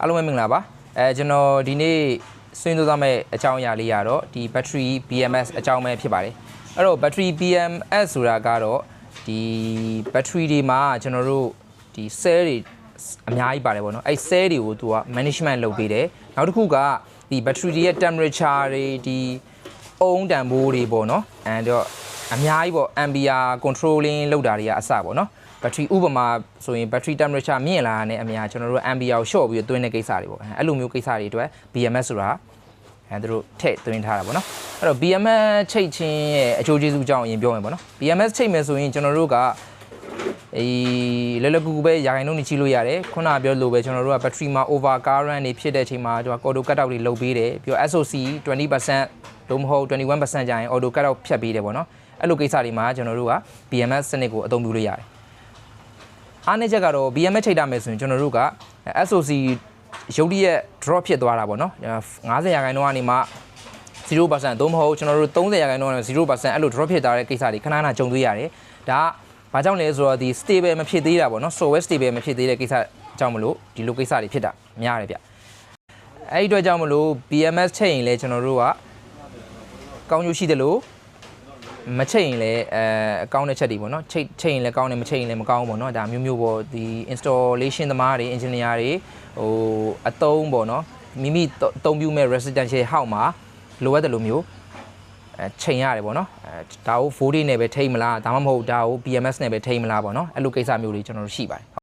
အားလုံးပဲမင်္ဂလာပါအဲကျွန်တော်ဒီနေ့ဆွေးနွေးသွားမယ့်အကြောင်းအရာလေးကတော့ဒီ battery BMS အကြောင်းပဲဖြစ်ပါတယ်အဲ့တော့ battery BMS ဆိုတာကတော့ဒီ battery တွေမှာကျွန်တော်တို့ဒီ cell တွေအများကြီးပါတယ်ပေါ့နော်အဲ့ cell တွေကိုသူက management လုပ်ပေးတယ်နောက်တစ်ခုကဒီ battery တွေရဲ့ temperature တွေဒီအုံတန်ဖိုးတွေပေါ့နော်အဲတော့ အများကြီးပေါ့ ampere controlling လုပ်တာတွေကအစပေါ့နော် battery ဥပမာဆိုရင် battery temperature မြင့်လာတာနဲ့အများကျွန်တော်တို့ ampere ကို short ပြီးတော့သွင်းတဲ့ကိစ္စတွေပေါ့အဲအဲ့လိုမျိုးကိစ္စတွေအတွက် BMS ဆိုတာအဲသူတို့ထည့်သွင်းထားတာပေါ့နော်အဲ့တော့ BMS ချိတ်ချင်းရဲ့အကျိုးကျေးဇူးအကြောင်းအရင်ပြောမယ်ပေါ့နော် BMS ချိတ်မယ်ဆိုရင်ကျွန်တော်တို့ကအေးလဲလဲကူကူပဲရာခိုင်နှုန်းနေချိလို့ရတယ်ခုနကပြောလို့ပဲကျွန်တော်တို့က battery မှာ over current တွေဖြစ်တဲ့အချိန်မှာကျွန်တော် auto cut out တွေလုပ်ပေးတယ်ပြီးတော့ SOC 20%လို့မဟုတ်21%ကြာရင် auto cut out ဖြတ်ပေးတယ်ပေါ့နော် အဲ့လိုကိစ္စတွေမှာကျွန်တော်တို့က BMS စနစ်ကိုအသုံးပြုလို့ရတယ်အားနည်းချက်ကတော့ BMS ချိန်တာမယ်ဆိုရင်ကျွန်တော်တို့က SOC ရုပ်တရက် drop ဖြစ်သွားတာပေါ့နော်50ရာခိုင်နှုန်းကနေမှ0%သို့မဟုတ်ကျွန်တော်တို့30ရာခိုင်နှုန်းကနေ0%အဲ့လို drop ဖြစ်သွားတဲ့ကိစ္စတွေခဏခဏကြုံတွေ့ရတယ်ဒါကဘာကြောင့်လဲဆိုတော့ဒီ stable မဖြစ်သေးတာပေါ့နော် software stable မဖြစ်သေးတဲ့ကိစ္စကြောင့်မလို့ဒီလိုကိစ္စတွေဖြစ်တာများတယ်ဗျအဲ့ဒီအတွက်ကြောင့်မလို့ BMS ချိန်ရင်လဲကျွန်တော်တို့ကကောင်းကျိုးရှိတယ်လို့ မချိန်ရင်လည်းအဲအကောင့်တဲ့ချက်တွေပေါ့နော်ချိန်ချိန်ရင်လည်းကောင်းတယ်မချိန်ရင်လည်းမကောင်းဘူးပေါ့နော်ဒါမျိုးမျိုးပေါ့ဒီ installation သမားတွေ engineer တွေဟိုအသုံးပေါ့နော်မိမိအသုံးပြုမဲ့ residential house မှာလိုအပ်တယ်လို့မျိုးအဲချိန်ရတယ်ပေါ့နော်အဲဒါကို voltage နဲ့ပဲထိမလားဒါမှမဟုတ်ဒါကို BMS နဲ့ပဲထိမလားပေါ့နော်အဲ့လိုကိစ္စမျိုးတွေကျွန်တော်တို့ရှိပါတယ်